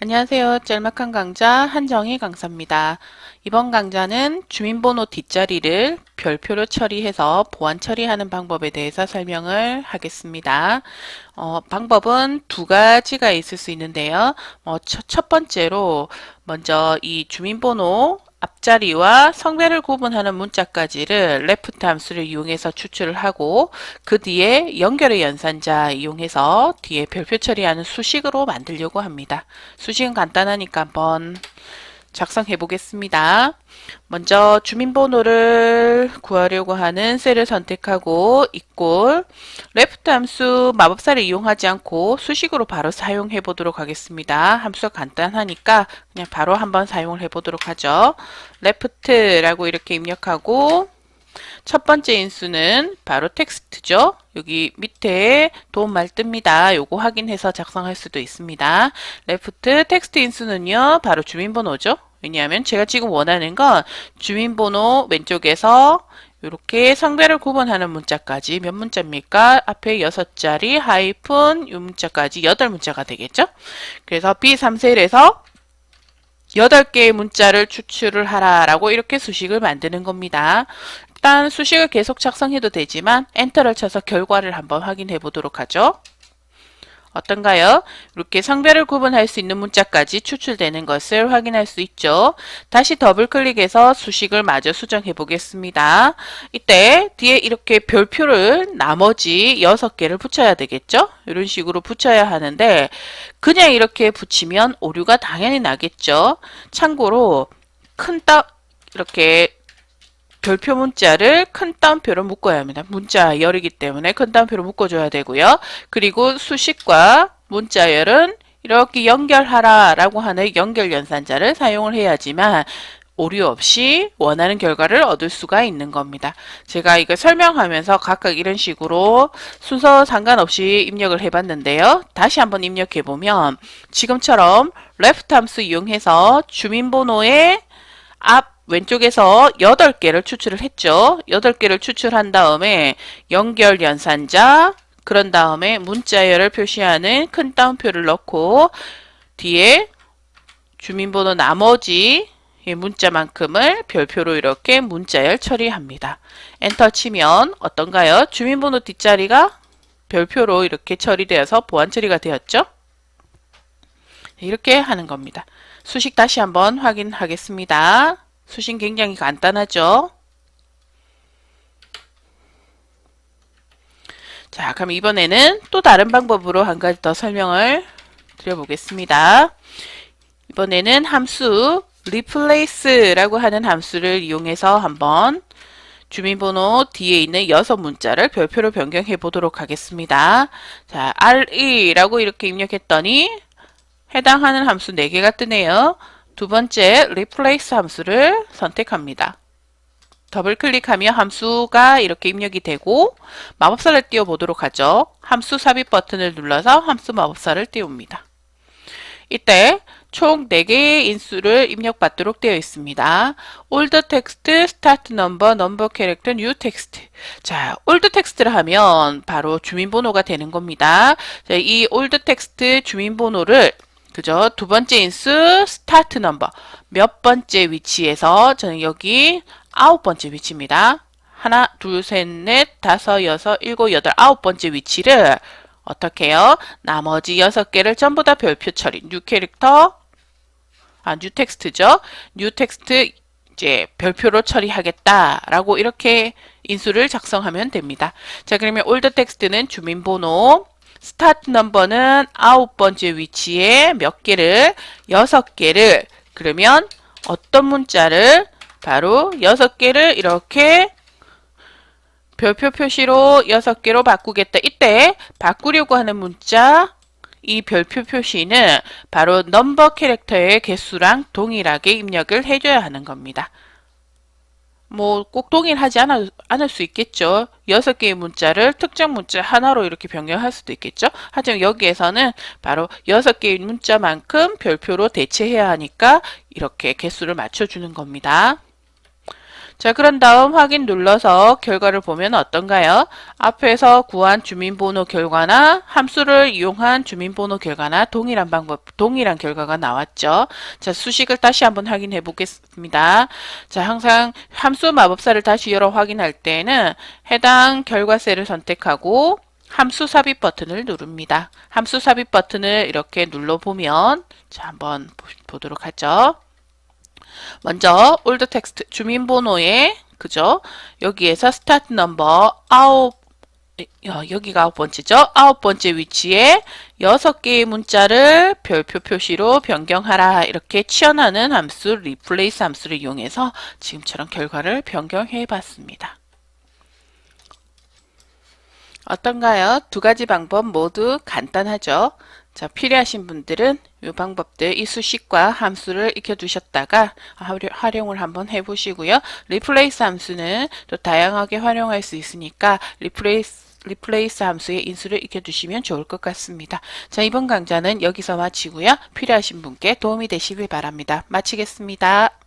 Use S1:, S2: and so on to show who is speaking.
S1: 안녕하세요. 짤막한 강좌 한정희 강사입니다. 이번 강좌는 주민번호 뒷자리를 별표로 처리해서 보안 처리하는 방법에 대해서 설명을 하겠습니다. 어, 방법은 두 가지가 있을 수 있는데요. 어, 첫, 첫 번째로 먼저 이 주민번호 앞자리와 성별을 구분하는 문자까지를 레프트 함수를 이용해서 추출을 하고 그 뒤에 연결의 연산자 이용해서 뒤에 별표 처리하는 수식으로 만들려고 합니다. 수식은 간단하니까 한번 작성해 보겠습니다. 먼저 주민번호를 구하려고 하는 셀을 선택하고 이꼴 레프트 함수 마법사를 이용하지 않고 수식으로 바로 사용해 보도록 하겠습니다. 함수가 간단하니까 그냥 바로 한번 사용을 해 보도록 하죠. 레프트라고 이렇게 입력하고 첫 번째 인수는 바로 텍스트죠. 여기 밑에 도움말 뜹니다. 요거 확인해서 작성할 수도 있습니다. 레프트 텍스트 인수는요. 바로 주민번호죠. 왜냐하면 제가 지금 원하는 건 주민번호 왼쪽에서 이렇게 성별을 구분하는 문자까지 몇 문자입니까? 앞에 여섯 자리 하이픈 이 문자까지 여덟 문자가 되겠죠? 그래서 B3셀에서 여덟 개의 문자를 추출을 하라라고 이렇게 수식을 만드는 겁니다. 일단 수식을 계속 작성해도 되지만 엔터를 쳐서 결과를 한번 확인해 보도록 하죠. 어떤가요? 이렇게 성별을 구분할 수 있는 문자까지 추출되는 것을 확인할 수 있죠. 다시 더블 클릭해서 수식을 마저 수정해 보겠습니다. 이때 뒤에 이렇게 별표를 나머지 6개를 붙여야 되겠죠? 이런 식으로 붙여야 하는데 그냥 이렇게 붙이면 오류가 당연히 나겠죠. 참고로 큰 따, 이렇게 별표 문자를 큰 따옴표로 묶어야 합니다. 문자 열이기 때문에 큰 따옴표로 묶어줘야 되고요. 그리고 수식과 문자 열은 이렇게 연결하라 라고 하는 연결 연산자를 사용을 해야지만 오류 없이 원하는 결과를 얻을 수가 있는 겁니다. 제가 이거 설명하면서 각각 이런 식으로 순서 상관없이 입력을 해봤는데요. 다시 한번 입력해 보면 지금처럼 left 함수 이용해서 주민번호의 앞 왼쪽에서 8개를 추출을 했죠. 8개를 추출한 다음에 연결 연산자, 그런 다음에 문자열을 표시하는 큰 따옴표를 넣고 뒤에 주민번호 나머지 문자만큼을 별표로 이렇게 문자열 처리합니다. 엔터 치면 어떤가요? 주민번호 뒷자리가 별표로 이렇게 처리되어서 보안 처리가 되었죠? 이렇게 하는 겁니다. 수식 다시 한번 확인하겠습니다. 수식 굉장히 간단하죠? 자, 그럼 이번에는 또 다른 방법으로 한 가지 더 설명을 드려보겠습니다. 이번에는 함수 replace라고 하는 함수를 이용해서 한번 주민번호 뒤에 있는 여섯 문자를 별표로 변경해 보도록 하겠습니다. 자, re라고 이렇게 입력했더니 해당하는 함수 4개가 뜨네요. 두 번째 replace 함수를 선택합니다. 더블 클릭하면 함수가 이렇게 입력이 되고 마법사를 띄워 보도록 하죠. 함수 삽입 버튼을 눌러서 함수 마법사를 띄웁니다. 이때 총 4개의 인수를 입력받도록 되어 있습니다. old text, start number, number character, new text. 자, old text를 하면 바로 주민번호가 되는 겁니다. 자, 이 old text 주민번호를 그죠? 두 번째 인수 스타트 넘버 몇 번째 위치에서 저는 여기 아홉 번째 위치입니다. 하나, 둘, 셋, 넷, 다섯, 여섯, 일곱, 여덟, 아홉 번째 위치를 어떻게 해요? 나머지 여섯 개를 전부 다 별표 처리. 뉴 캐릭터, 아, 뉴 텍스트죠. 뉴 텍스트 이제 별표로 처리하겠다라고 이렇게 인수를 작성하면 됩니다. 자, 그러면 올드 텍스트는 주민번호, 스타트 넘버는 아홉 번째 위치에 몇 개를 여섯 개를 그러면 어떤 문자를 바로 여섯 개를 이렇게 별표 표시로 여섯 개로 바꾸겠다. 이때 바꾸려고 하는 문자 이 별표 표시는 바로 넘버 캐릭터의 개수랑 동일하게 입력을 해줘야 하는 겁니다. 뭐 꼭 동일하지 않아, 않을 수 있겠죠. 여섯 개의 문자를 특정 문자 하나로 이렇게 변경할 수도 있겠죠. 하지만 여기에서는 바로 여섯 개의 문자만큼 별표로 대체해야 하니까 이렇게 개수를 맞춰주는 겁니다. 자, 그런 다음 확인 눌러서 결과를 보면 어떤가요? 앞에서 구한 주민번호 결과나 함수를 이용한 주민번호 결과나 동일한 방법, 동일한 결과가 나왔죠. 자, 수식을 다시 한번 확인해 보겠습니다. 자, 항상 함수 마법사를 다시 열어 확인할 때는 해당 결과 셀을 선택하고 함수 삽입 버튼을 누릅니다. 함수 삽입 버튼을 이렇게 눌러보면 자, 한번 보- 보도록 하죠. 먼저 올드 텍스트 주민번호에 그죠? 여기에서 스타트 넘버 아홉 어, 여기가 아홉 번째죠. 아홉 번째 위치에 여섯 개의 문자를 별표 표시로 변경하라 이렇게 치환하는 함수 replace 함수를 이용해서 지금처럼 결과를 변경해 봤습니다. 어떤가요? 두 가지 방법 모두 간단하죠? 자, 필요하신 분들은 이 방법들, 이 수식과 함수를 익혀두셨다가 활용- 활용을 한번 해보시고요. 리플레이스 함수는 또 다양하게 활용할 수 있으니까 리플레이스 리플레이스 함수의 인수를 익혀두시면 좋을 것 같습니다. 자, 이번 강좌는 여기서 마치고요. 필요하신 분께 도움이 되시길 바랍니다. 마치겠습니다.